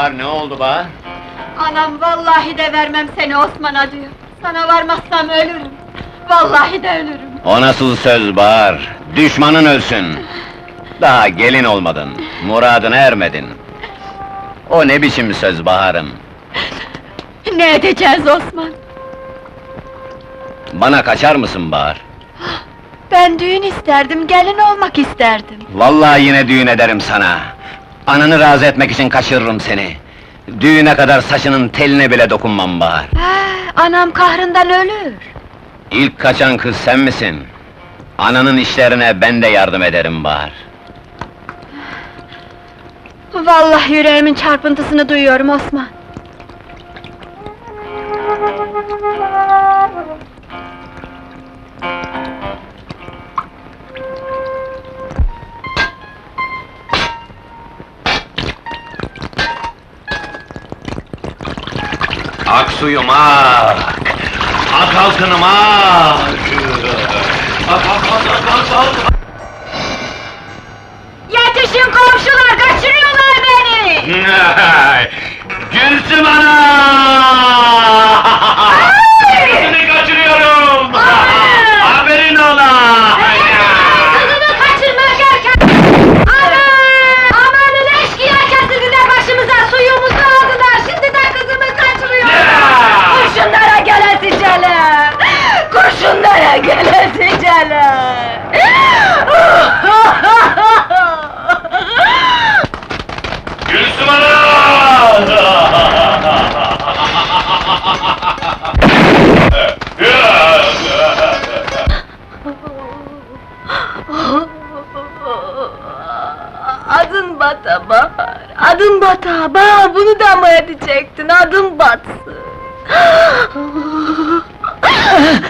var, ne oldu Bahar? Anam vallahi de vermem seni Osman'a diyor. Sana varmazsam ölürüm. Vallahi de ölürüm. O nasıl söz Bahar? Düşmanın ölsün! Daha gelin olmadın, muradına ermedin. O ne biçim söz Bahar'ım? Ne edeceğiz Osman? Bana kaçar mısın Bahar? Ben düğün isterdim, gelin olmak isterdim. Vallahi yine düğün ederim sana. Ananı razı etmek için kaçırırım seni. Düğüne kadar saçının teline bile dokunmam Bahar. Ha, anam kahrından ölür. İlk kaçan kız sen misin? Ananın işlerine ben de yardım ederim Bahar. Vallahi yüreğimin çarpıntısını duyuyorum Osman. Ak suyum ak! Ak altınım ak! Ak ak ak ak ak ak! Adın Bata Bahar, bunu da mı edecektin, adın batsın?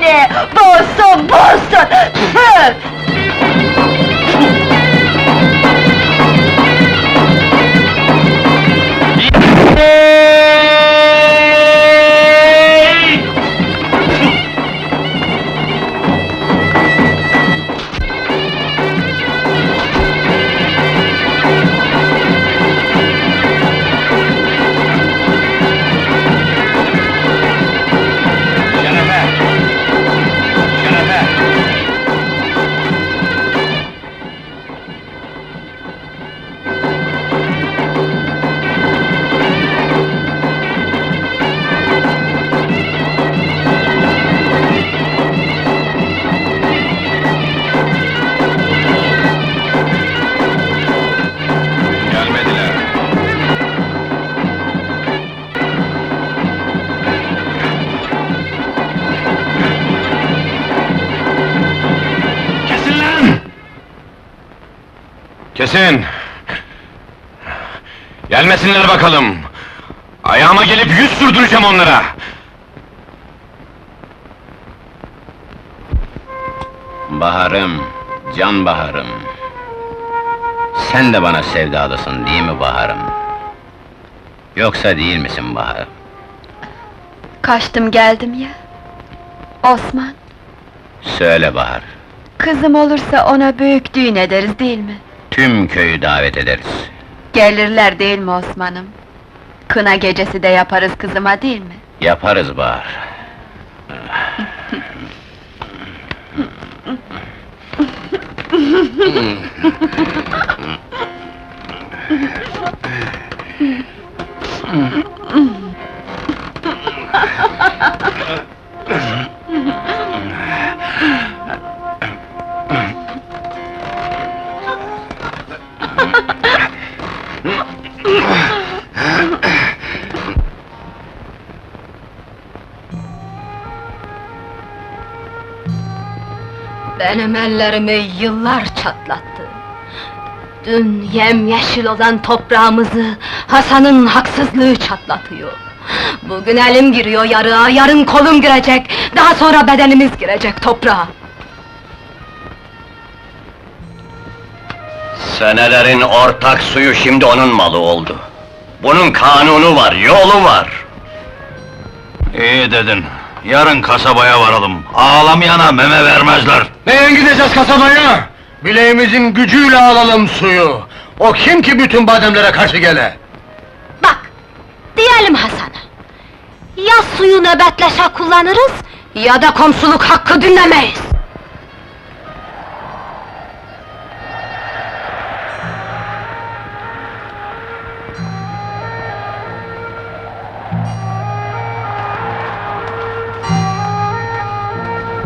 istemiyorum seni boğsun Kesin! Gelmesinler bakalım! Ayağıma gelip yüz sürdüreceğim onlara! Baharım, can baharım. Sen de bana sevdalısın değil mi baharım? Yoksa değil misin baharım? Kaçtım geldim ya Osman Söyle bahar, kızım olursa ona büyük düğün ederiz değil mi? Tüm köyü davet ederiz. Gelirler değil mi Osman'ım? Kına gecesi de yaparız kızıma değil mi? Yaparız Bahar. Benim ellerimi yıllar çatlattı. Dün yemyeşil olan toprağımızı Hasan'ın haksızlığı çatlatıyor. Bugün elim giriyor yarığa, yarın kolum girecek, daha sonra bedenimiz girecek toprağa. Senelerin ortak suyu şimdi onun malı oldu. Bunun kanunu var, yolu var. İyi dedin. Yarın kasabaya varalım. Ağlamayana meme vermezler. Neye gideceğiz kasabaya? Bileğimizin gücüyle alalım suyu. O kim ki bütün bademlere karşı gele? Bak, diyelim Hasan'a. Ya suyu nöbetleşe kullanırız, ya da komşuluk hakkı dinlemeyiz.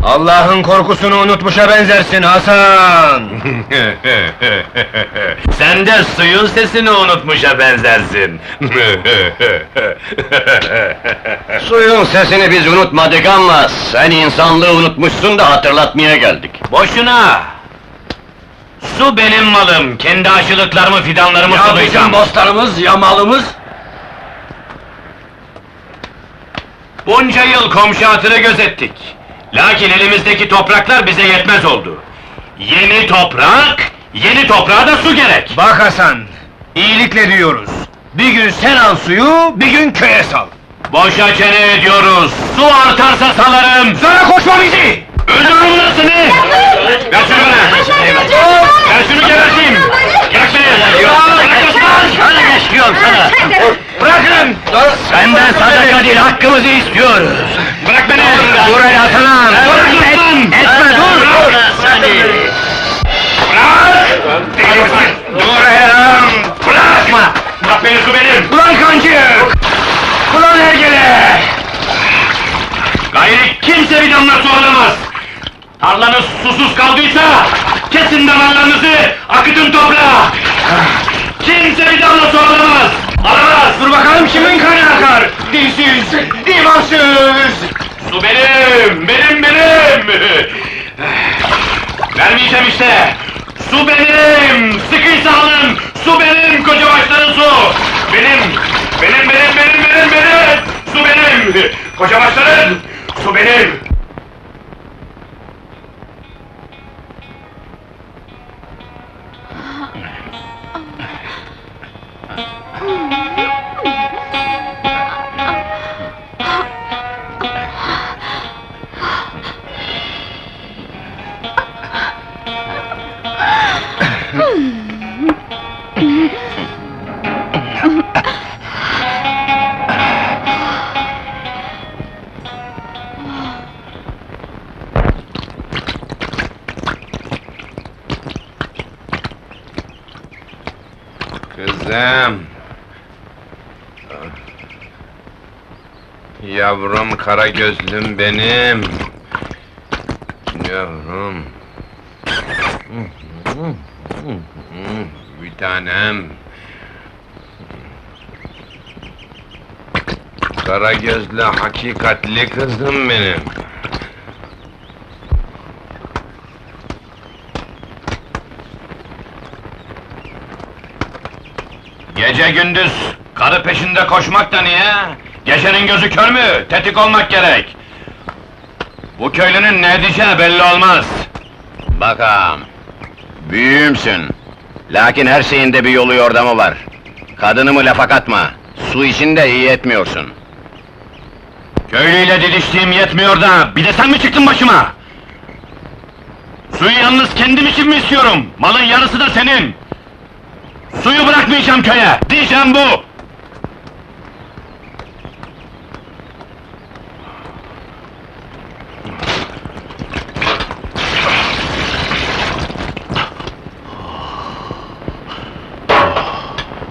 Allah'ın korkusunu unutmuşa benzersin Hasan! Sen de suyun sesini unutmuşa benzersin. Suyun sesini biz unutmadık ama sen insanlığı unutmuşsun da hatırlatmaya geldik. Boşuna! Su benim malım. Kendi aşılıklarımı, fidanlarımı ya sulayacağım. bizim bostanımız, ya malımız? Bunca yıl komşu hatırı gözettik. Lakin elimizdeki topraklar bize yetmez oldu. Yeni toprak, yeni toprağa da su gerek. Bak Hasan, iyilikle diyoruz. Bir gün sen al suyu, bir gün köye sal. Boşa çene ediyoruz. Su artarsa salarım. Sana koşma bizi! Öldürürüm lan seni! Ver şunu bana! Ver şunu geberteyim! Bırak beni! Şöyle geçiyorum sana! Bırakın! Senden sadaka değil, hakkımızı istiyoruz! Bırak beni! Dur el Hasan'ım! Bırak lan! Etme, dur! Bırak! Dur Erhan! Bırakma! Bırak beni su benim! Ulan kancı! Ulan hergele! Gayri kimse bir damla su alamaz! Tarlanız susuz kaldıysa, kesin damarlarınızı, akıtın toprağa! Kimse bir damla su alamaz! Alamaz! Dur bakalım kimin kanı akar? Dinsiz, imansız! Su benim, benim, benim! Vermeyeceğim işte! Su benim! Sıkıysa alın! Su benim, koca başların su! Benim! Benim, benim, benim, benim, benim! Su benim! Koca başların! Su benim! Kızım. Yavrum kara gözlüm benim. Yavrum. Bir tanem. Kara gözlü hakikatli kızım benim. Gece gündüz karı peşinde koşmak da niye? Gecenin gözü kör mü? Tetik olmak gerek. Bu köylünün ne edeceği belli olmaz. Bakalım. Büyüğümsün. Lakin her şeyin de bir yolu yordamı var. Kadınımı lafa katma. Su içinde iyi etmiyorsun. Köylüyle didiştiğim yetmiyor da bir de sen mi çıktın başıma? Suyu yalnız kendim için mi istiyorum? Malın yarısı da senin. Suyu bırakmayacağım köye. Diyeceğim bu.